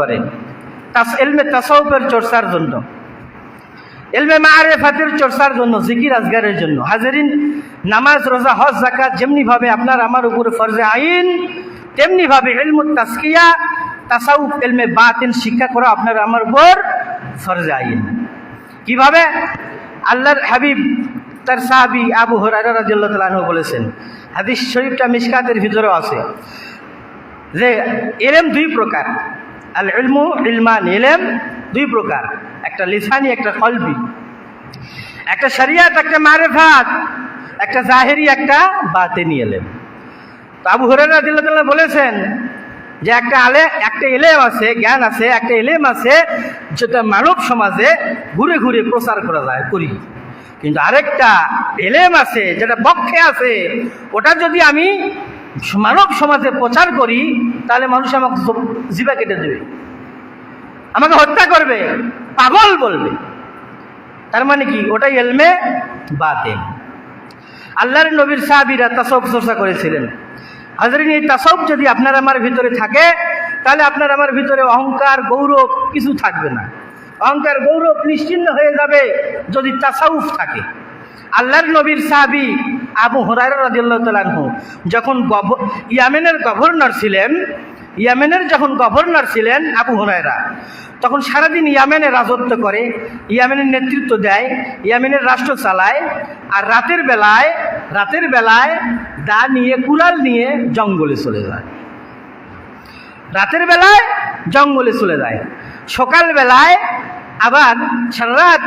করে এলমে তাসাউফের চর্চার জন্য। এলমে মারেফাতের চর্চার জন্য, জিকির আজগারের জন্য। হাজারিন, নামাজ, রোজা, হজ জাকাত যেমনিভাবে আপনার আমার উপরে ফরজে আইন, তেমনিভাবে এলমুত তাস্কিয়া, তাসাউফ এলমে বাতিন শিক্ষা করা আপনার আমার উপর ফরজে আইন। কীভাবে? আল্লাহর হাবিব, তার সাহাবি আবু তালাহ বলেছেন, হাদিস শরীফটা মিসকাতের ভিতরেও আছে যে এলেম দুই প্রকার। আল ইলমু ইলমান এলেম দুই প্রকার। একটা লিসানি, একটা কলবি। একটা শরিয়াত, একটা মারেফাত, একটা জাহেরি, একটা বাতেনি এলেম। তো আবু হরারা দিল্লাহ বলেছেন যে একটা আলে, একটা এলেম আছে, জ্ঞান আছে, একটা এলেম আছে, যেটা মানব সমাজে ঘুরে ঘুরে প্রচার করা যায়, করি। কিন্তু আরেকটা এলেম আছে, যেটা পক্ষে আছে, ওটা যদি আমি মানব সমাজে প্রচার করি, তাহলে মানুষ আমাকে জিবা কেটে দেবে। আমাকে হত্যা করবে, পাগল বলবে। তার মানে কি? ওটাই এলমে বাতেন আল্লাহর নবীর সাহাবিরা তাসব চর্চা করেছিলেন। হাজরিন, এই তাসব যদি আপনার আমার ভিতরে থাকে, তাহলে আপনার আমার ভিতরে অহংকার, গৌরব কিছু থাকবে না। অহংকার, গৌরব নিশ্চিন্ন হয়ে যাবে যদি তাসাউফ থাকে। আল্লাহর নবীর সাহাবি আবু হরাই রাজিয়াল্লাহ তালাহু যখন গভ- ইয়ামেনের গভর্নর ছিলেন, ইয়ামেনের যখন গভর্নর ছিলেন আবু হুরায়রা, তখন সারাদিন ইয়ামেনে রাজত্ব করে, ইয়ামেনের নেতৃত্ব দেয়, ইয়ামেনের রাষ্ট্র চালায়, আর রাতের বেলায় রাতের বেলায় দা নিয়ে, কুড়াল নিয়ে জঙ্গলে চলে যায়। রাতের বেলায় জঙ্গলে চলে যায়। সকাল বেলায় আবার সারা রাত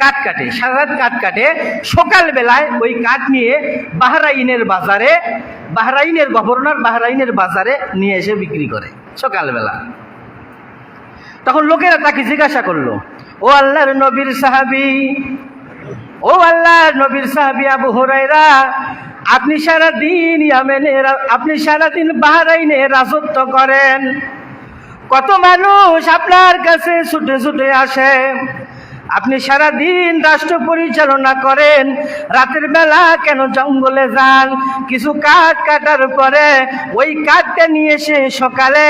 কাঠ কাটে, সারা কাঠ কাটে। সকাল বেলায় ওই কাঠ নিয়ে বাহরাইনের বাজারে, বাহরাইনের গভর্নর বাহরাইনের বাজারে নিয়ে এসে বিক্রি করে, সকালবেলা। তখন লোকেরা তাকে জিজ্ঞাসা করল, ও আল্লাহর নবীর সাহাবি, ও আল্লাহর নবীর সাহাবি আবু হরাইরা আপনি সারা দিন ইয়ামেনে আপনি সারা দিন বাহরাইনে রাজত্ব করেন। কত মানুষ আপনার কাছে ছুটে ছুটে আসে। আপনি সারা দিন রাষ্ট্র পরিচালনা করেন, রাতের বেলা কেন জঙ্গলে যান? কিছু কাঠ কাটার পরে ওই কাঠটা নিয়ে এসে সকালে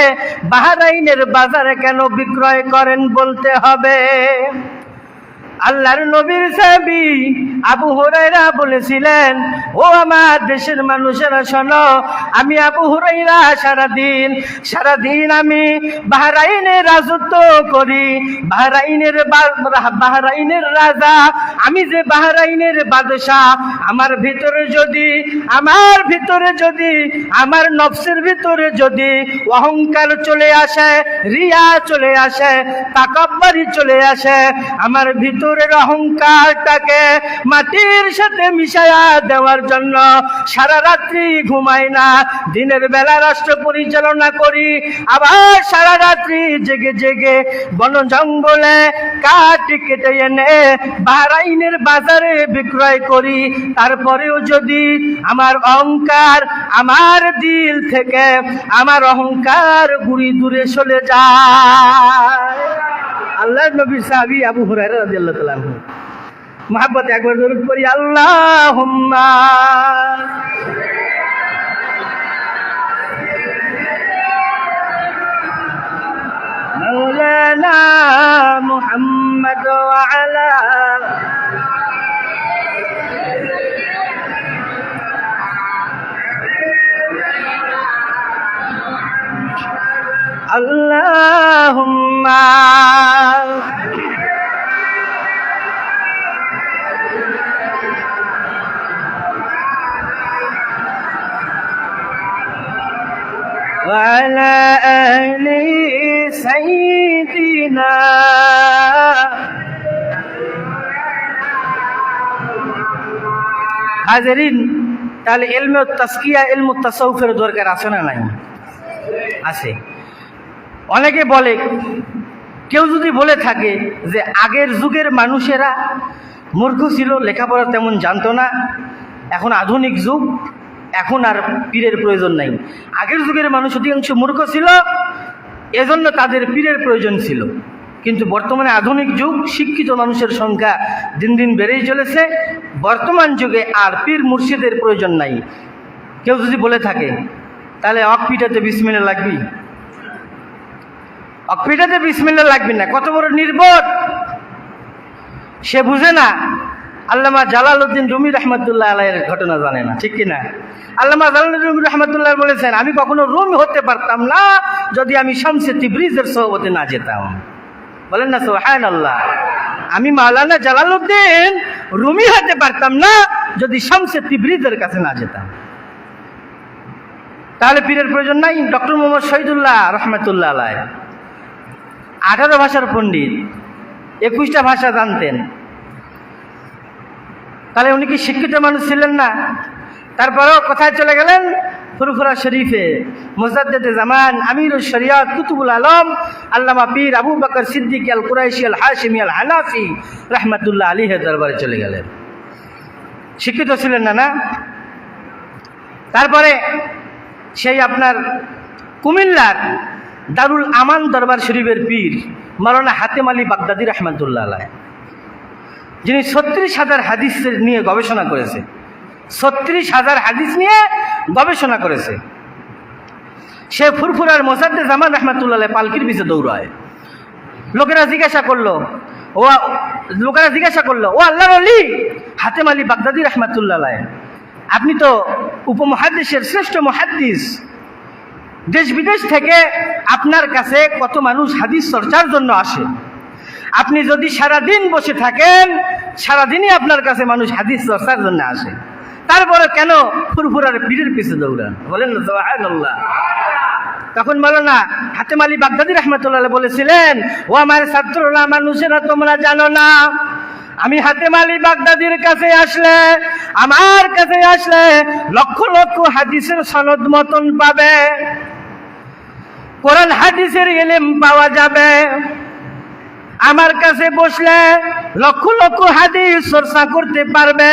বাহারাইনের বাজারে কেন বিক্রয় করেন বলতে হবে? আল্লাহর নবীর সাবি আবু হুরাইরা বলেছিলেন, ও আমার দেশের মানুষেরা, শোনো, আমি আবু হুরাইরা সারাদিন সারাদিন আমি বাহরাইনে রাজত্ব করি। বাহরাইনের বাহরাইনের রাজা, আমি যে বাহরাইনের বাদশাহ, আমার ভিতরে যদি, আমার ভিতরে যদি, আমার নফসের ভিতরে যদি অহংকার চলে আসে, রিয়া চলে আসে, তাকাব্বারি চলে আসে, আমার ভিতরের অহংকারটাকে মাটির সাথে মিশায়া দেওয়ার জন্য সারা রাত্রি ঘুমাই না। দিনের বেলা রাষ্ট্র পরিচালনা করি, আবার সারা রাত্রি জেগে জেগে বন জঙ্গলে কাঠ কেটে এনে বাহরাইনের বাজারে বিক্রয় করি। তারপরেও যদি আমার অহংকার আমার দিল থেকে আমার অহংকার গুড়ি দূরে চলে যায়। আল্লাহ নবী সাহাবি আবু হুরায়রা রাদিয়াল্লাহু তাআলা মহাব্বত একবার জরুর করি আল্লাহুম্মা। হাজারিন, তাহলে এলমে তাস্কিয়া এলম তাসাউফের দরকার আছে না নাই? আছে। অনেকে বলে, কেউ যদি বলে থাকে যে আগের যুগের মানুষেরা মূর্খ ছিল, লেখাপড়া তেমন জানতো না, এখন আধুনিক যুগ, এখন আর পীরের প্রয়োজন নাই। আগের যুগের মানুষ অধিকাংশ মূর্খ ছিল, এজন্য তাদের পীরের প্রয়োজন ছিল। কিন্তু বর্তমানে আধুনিক যুগ, শিক্ষিত মানুষের সংখ্যা দিন দিন বেড়েই চলেছে। বর্তমান যুগে আর পীর মুর্শিদের প্রয়োজন নাই। কেউ যদি বলে থাকে, তাহলে অক পিঠাতে বিশ মিনিট লাগবি অকপিটাতে বিসমিল্লা লাগবে না, কত বড় নির্বোধ! সে বুঝে না, আল্লামা জালালউদ্দিন রুমি রহমতুল্লাহ আলাইয়ের ঘটনা জানে না, ঠিক কি না আল্লামা জালালউদ্দিন রুমি রহমতুল্লাহ বলেছেন, আমি কখনো রুম হতে পারতাম না যদি আমি শামসে তিব্রিজের সহবতে না যেতাম। বলেন না সোহান আল্লাহ আমি মাওলানা জালালউদ্দিন রুমি হতে পারতাম না, যদি শামসে তিব্রিজের কাছে না যেতাম। তাহলে পীরের প্রয়োজন নাই, ডক্টর মোহাম্মদ শহীদুল্লাহ রহমতুল্লাহ আলাই আঠারো ভাষার পণ্ডিত, একুশটা ভাষা জানতেন। তাহলে উনি কি শিক্ষিত মানুষ ছিলেন না? তারপরেও কোথায় চলে গেলেন? ফুরফুরা শরীফে মোজাদ্দেদ জামান আমির শরিয়াত কুতুবুল আলম আল্লামা পীর আবু বকর সিদ্দিক আল কুরাইশি আল হাশিমি আল হানাফি রহমতুল্লাহ আলীহের দরবারে চলে গেলেন। শিক্ষিত ছিলেন না না? তারপরে সেই আপনার কুমিল্লার দারুল আমান দরবার শরীফের পীর মারানা হাতেম আলী বাগদাদি রহমতুল্লাহ আলায় যিনি ছত্রিশ হাজার হাদিস নিয়ে গবেষণা করেছে ছত্রিশ হাজার হাদিস নিয়ে গবেষণা করেছে। সে ফুরফুরার মোসাদ্দে জামান রহমতুল্লাহ পালকির পিছে দৌড়ায়। লোকেরা জিজ্ঞাসা করল, ও, লোকেরা জিজ্ঞাসা করল, ও আল্লাহ আলী হাতেম আলী বাগদাদি রহমতুল্লাহ আপনি তো উপমহাদেশের শ্রেষ্ঠ মহাদ্দিস। দেশ বিদেশ থেকে আপনার কাছে কত মানুষ হাদিস চর্চার জন্য আসে? আপনি যদি সারা দিন বসে থাকেন, সারাদিনই আপনার কাছে মানুষ হাদিস চর্চার জন্য আসে। তারপরে কেন ফুরফুরার পীরের পিছে দৌড়ান? বলেন সুবহানাল্লাহ। তখন বলো না হাতেম আলী বাগদাদি রহমতুল্লাহ বলেছিলেন, ও আমার ছাত্ররা মানুষেরা তোমরা জানো না। আমি হাতেম আলী বাগদাদির কাছে আসলে, আমার কাছে আসলে লক্ষ লক্ষ হাদিসের সনদ মতন পাবে। কোরআন হাদিসের এলেম পাওয়া যাবে। আমার কাছে বসলে লক্ষ লক্ষ হাদিস চর্চা করতে পারবে,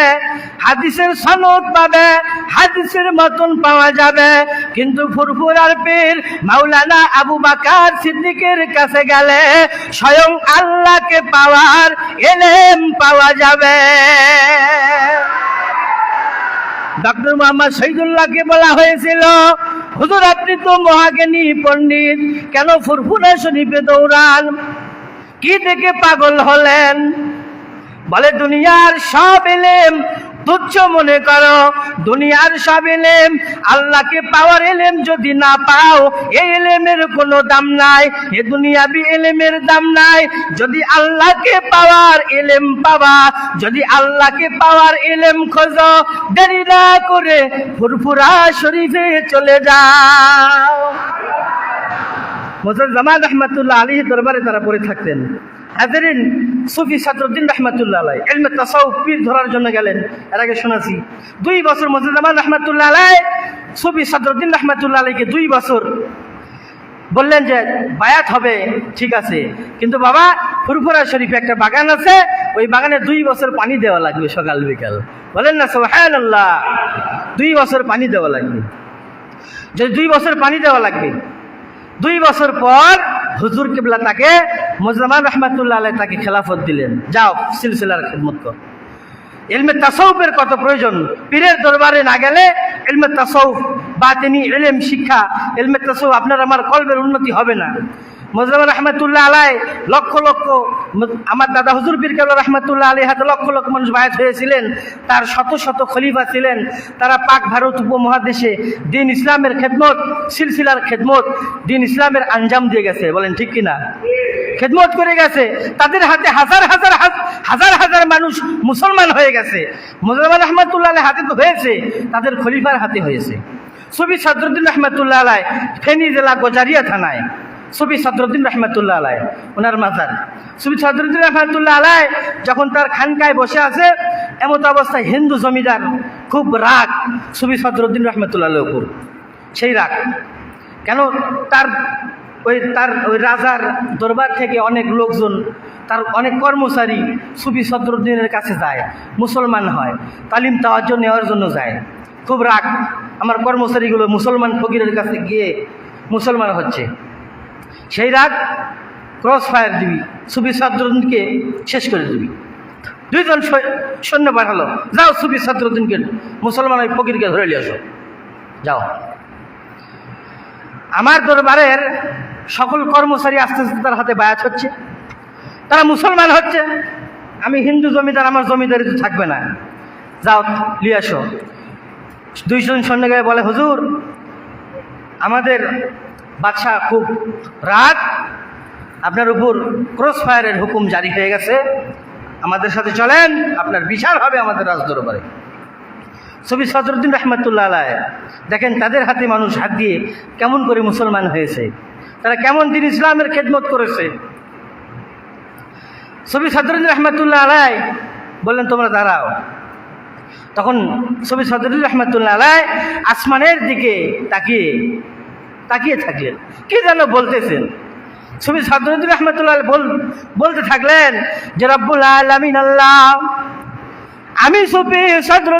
হাদিসের সনদ পাবে, হাদিসের মতন পাওয়া যাবে। কিন্তু ফুরফুরার পীর মাওলানা আবু বাকার সিদ্দিকের কাছে গেলে স্বয়ং আল্লাহকে পাওয়ার এলেম পাওয়া যাবে। ডক্টর মোহাম্মদ শহীদুল্লাহকে বলা হয়েছিল, হুজুর, আপনি তো মহাজ্ঞানী পণ্ডিত, কেন ফুরফুরা শরীফে দৌড়ান? কি দেখে পাগল হলেন? বলে, দুনিয়ার সব এলেম, তুচ্ছ মনে করো। দুনিয়ার সব এলেম, আল্লাহকে পাওয়ার এলেম যদি না পাও এই এলেমের কোনো দাম নাই, এ দুনিয়াবি এলেমের দাম নাই। যদি আল্লাহকে পাওয়ার এলেম পাবা, যদি আল্লাহকে পাওয়ার এলেম খোঁজো, দেরি না করে ফুরফুরা শরীফে চলে যাও। মোজার জামান রহমতুল্লাহ আলী দরবারে তারা পড়ে থাকতেন। হাজারিন সুফি সাদরুদ্দিন রহমতুল্লাহ আলাই এলমে তাসাউফ পীর ধরার জন্য গেলেন। এর আগে শোনাছি, দুই বছর মোজার জামান রহমতুল্লাহ আলাই সুফি সাদরুদ্দিন রহমতুল্লাহ আলাইকে দুই বছর বললেন যে, বায়াত হবে, ঠিক আছে। কিন্তু বাবা, ফুরফুরা শরীফে একটা বাগান আছে, ওই বাগানে দুই বছর পানি দেওয়া লাগবে সকাল বিকাল। বলেন না সোহান আল্লাহ দুই বছর পানি দেওয়া লাগবে। যদি দুই বছর পানি দেওয়া লাগবে, দুই বছর পর হুজুর কিবলা তাকে মুজলামান রহমাতুল্লাহ আলাই তাকে খেলাফত দিলেন। যাও, সিলসিলার খেদমত কর। এলমে তাসৌফের কত প্রয়োজন? পীরের দরবারে না গেলে এলমে তাসৌফ বা তিনি এলেম শিক্ষা। এলমে তাসৌফ আপনার আমার কলবের উন্নতি হবে না। মুজলাম রহমতুল্লাহ আলাই লক্ষ লক্ষ আমার দাদা হুজুর পীর রহমতুল্লাহ আলী হাতে লক্ষ লক্ষ মানুষ বায়াত হয়েছিলেন। তার শত শত খলিফা ছিলেন। তারা পাক ভারত উপমহাদেশে দিন ইসলামের খেদমত, সিলসিলার খেদমত, দিন ইসলামের আঞ্জাম দিয়ে গেছে। বলেন ঠিক কিনা? খেদমত করে গেছে। তাদের হাতে হাজার হাজার হাজার হাজার মানুষ মুসলমান হয়ে গেছে। মুসলমান রহমতুল্লাহ আলাই হাতে তো হয়েছে, তাদের খলিফার হাতে হয়েছে। সুবি সদরুদ্দিন রহমতুল্লাহ আলাই ফেনী জেলা গোজারিয়া থানায়। সুবি সদরুদ্দিন রহমতুল্লাহ আলায় ওনার মাজার। সুবি সদরুদ্দিন রহমতুল্লাহ আলায় যখন তার খানকায় বসে আছে, এমত অবস্থায় হিন্দু জমিদার, খুব রাগ সুবি সদরুদ্দিন রহমতুল্লাহ উপর। সেই রাগ। কেন? তার ওই তার ওই রাজার দরবার থেকে অনেক লোকজন, তার অনেক কর্মচারী সুফি সদরুদ্দিনের কাছে যায়, মুসলমান হয়, তালিম তাওয়াজ্য নেওয়ার জন্য যায়। খুব রাগ। আমার কর্মচারীগুলো মুসলমান ফকিরের কাছে গিয়ে মুসলমান হচ্ছে। সেই রাগ ক্রস ফায়ার দিবি, সুফি সদরুদ্দিনকে শেষ করে দিবি। দুইজন সৈন্য পাঠালো যাও সুফি সদরুদ্দিনকে, মুসলমান ওই ফকিরকে ধরে নিয়ে আসো। যাও। আমার দরবারের সকল কর্মচারী আস্তে আস্তে তার হাতে বায়াত হচ্ছে। তারা মুসলমান হচ্ছে। আমি হিন্দু জমিদার, আমার জমিদারি তো থাকবে না। যাও লিয়ে আসো। দুইজন সৈন্য বলে, হুজুর, আমাদের বাদশাহ খুব রাগ। আপনার উপর ক্রস ফায়ারের হুকুম জারি হয়ে গেছে। আমাদের সাথে চলেন, আপনার বিচার হবে আমাদের রাজদরবারে। ছবি সদরুদ্দিন রহমতুল্লাহ আলায় দেখেন তাদের হাতে মানুষ হাত দিয়ে কেমন করে মুসলমান হয়েছে। তারা কেমন দিন ইসলামের খেদমত করেছে। ছবি সদরুদ্দিন রহমতুল্লাহ আলায় বললেন, তোমরা দাঁড়াও। তখন সবি সদরুদ্দিন রহমতুল্লাহ আলায় আসমানের দিকে তাকিয়ে তাকিয়ে থাকলেন। কে যেন বলতেছেন? ছবি সাদুদ্দিন রহমতুল্লাহ বলতে থাকলেন যে, রব্বুল আলমিন আল্লাহ, আমি সুফি সদর